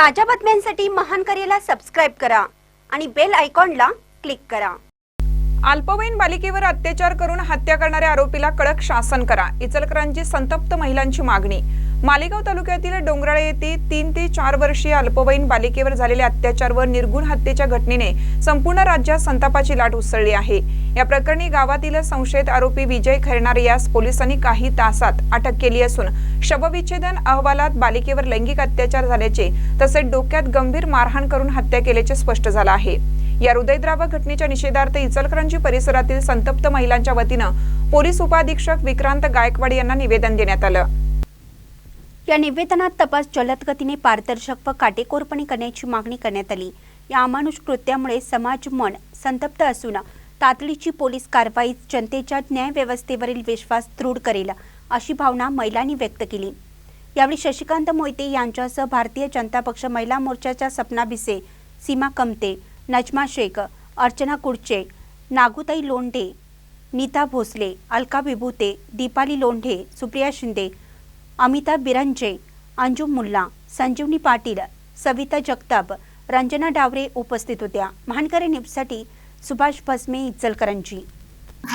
ताज्या बातम्यांसाठी महान करेला सबस्क्राईब करा आणि बेल आयकॉनला क्लिक करा. अल्पवयीन बालिकेवर अत्याचार करून हत्या करणाऱ्या आरोपीला कडक शासन करा. इचलकरांची संतप्त महिलांची मागणी मालेगाव तालुक्यातील डोंगराळे येथे तीन ते चार वर्षीय अल्पवयीन बालिकेवर झालेल्या अत्याचार व निर्गुण हत्येच्या घटनेने संपूर्ण राज्यात संतापाची लाट उसळली आहे. या प्रकरणी गावातील संशयित आरोपी विजय खैरणार यास पोलिसांनी काही तासात अटक केली असून शवविच्छेदन अहवालात बालिकेवर लैंगिक अत्याचार झाल्याचे तसेच डोक्यात गंभीर मारहाण करून हत्या केल्याचे स्पष्ट झालं आहे. या हृदयद्रावक घटनेच्या निषेधार्थ इचलकरंजी परिसरातील संतप्त महिलांच्या वतीनं पोलीस उपाधीक्षक विक्रांत गायकवाड यांना निवेदन देण्यात आलं. या निवेदनात तपास जलद गतीने पारदर्शक व काटेकोरपणे करण्याची मागणी करण्यात आली. या अमानुष कृत्यामुळे समाज मन संतप्त असून तातडीची पोलीस कारवाई जनतेच्या न्यायव्यवस्थेवरील विश्वास दृढ करेल अशी भावना महिलांनी व्यक्त केली. यावेळी शशिकांत मोहिते यांच्यासह भारतीय जनता पक्ष महिला मोर्चाच्या सपना भिसे सीमा कमते नजमा शेख अर्चना कुडचे नागुताई लोंढे नीता भोसले अलका विभूते दीपाली लोंढे सुप्रिया शिंदे अमिता बिरंजे अंजू मुल्ला संजीवनी पाटील सविता जगताप रंजना डावरे उपस्थित होत्या. महानकरी न्यूजसाठी सुभाष भस्मे इचलकरंजी.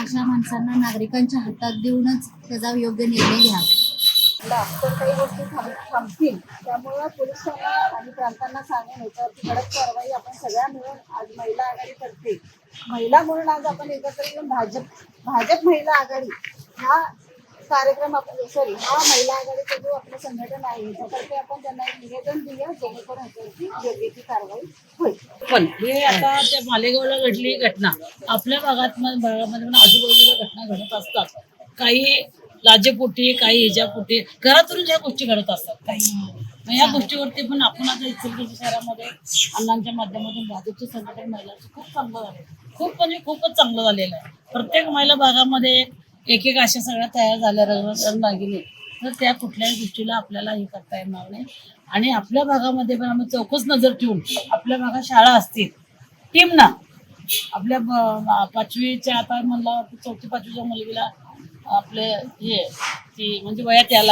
अशा माणसांना नागरिकांच्या हातात देऊनच त्याचा योग्य निर्णय घ्यावा. तर काही गोष्टी थांब थांबतील. त्यामुळं पोलिसांना आणि प्रांतांना सांगून याच्यावरती कडक कारवाई आपण सगळ्या मिळून आज महिला आघाडी करते. महिला म्हणून आज आपण एकत्र येऊन भाजप भाजप महिला आघाडी हा कार्यक्रम आपण सॉरी हा महिला आघाडीचा जो आपलं संघटन आहे याच्यातर्फे आपण त्यांना एक निवेदन दिलं जेणेकरून याच्यावरती योग्य ती कारवाई होईल. पण हे आता त्या मालेगावला घडली घटना. आपल्या भागात भागामध्ये पण आजूबाजूला घटना घडत असतात. काही लाजेपोटी काही हिजापोटी घरातून ज्या गोष्टी घडत असतात. काही. मग या गोष्टीवरती पण आपण आता इचलकरंजी शहरामध्ये अण्णांच्या माध्यमातून भाजपचे संघटन महिलांचं खूप चांगलं झालं. खूप म्हणजे खूपच चांगलं झालेलं आहे. प्रत्येक महिला भागामध्ये एक एक अशा सगळ्या तयार झाल्या रंग लागले तर त्या कुठल्याही गोष्टीला आपल्याला हे करता येणार नाही. आणि आपल्या भागामध्ये पण आम्ही चौकस नजर ठेवून आपल्या भागात शाळा असतील टीम ना. आपल्या पाचवीच्या आता म्हणलं चौथी पाचवीच्या मुलगीला आपले हे ती म्हणजे वयात यायला